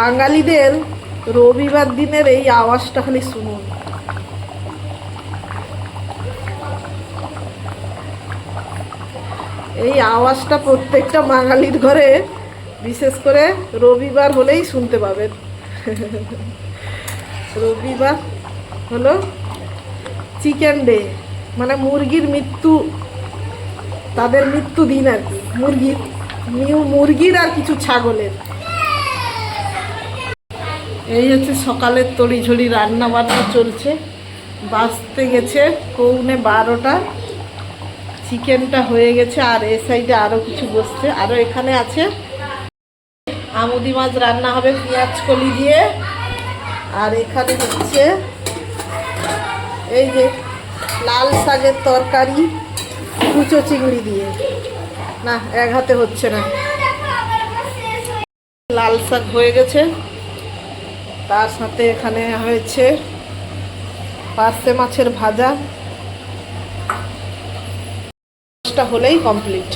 বাঙালিদের রবিবার দিনের এই আওয়াজটা খালি শুনুন। এই আওয়াজটা প্রত্যেকটা বাঙালির ঘরে, বিশেষ করে রবিবার হলেই শুনতে পাবেন। রবিবার হলো চিকেন ডে মানে মুরগির মৃত্যু, তাদের মৃত্যু দিন আর কি। মুরগির মুরগির আর কিছু ছাগলের। এই হচ্ছে সকালের তড়িঝড়ি রান্না বান্না চলছে। বাঁচতে গেছে কৌনে বারোটা। চিকেনটা হয়ে গেছে আর এ সাইডে আরও কিছু বসছে। আরও এখানে আছে। আমুদি মাছ রান্না হবে পেঁয়াজ কলি দিয়ে। আর এখানে হচ্ছে এই যে লাল শাকের তরকারি, কুচো চিংড়ি দিয়ে। না, এক হাতে হচ্ছে না। লাল শাক হয়ে গেছে। তার সাথে এখানে হয়েছে পার্সে মাছের ভাজা। হলেই কমপ্লিট